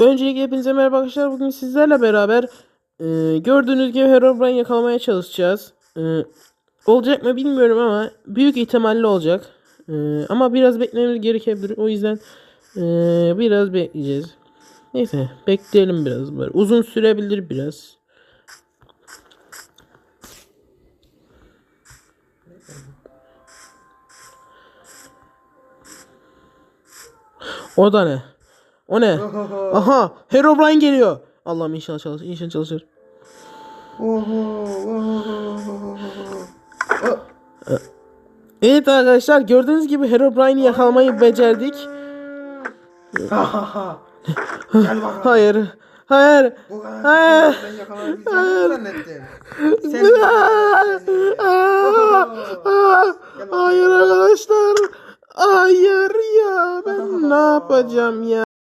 Öncelikle hepinize merhaba arkadaşlar. Bugün sizlerle beraber e, gördüğünüz gibi Herobrine yakalamaya çalışacağız. E, olacak mı bilmiyorum ama büyük ihtimalle olacak. E, ama biraz beklememiz gerekebilir. O yüzden e, biraz bekleyeceğiz. Neyse bekleyelim biraz. Böyle. Uzun sürebilir biraz. O da ne? O ne? Aha Herobrine geliyor. Allah'ım inşallah çalışır. İnşallah çalışır. Evet arkadaşlar gördüğünüz gibi Herobrine'i yakalamayı becerdik. Hayır. Hayır. Hayır. Sen Hayır arkadaşlar. Hayır ya ben ne yapacağım ya?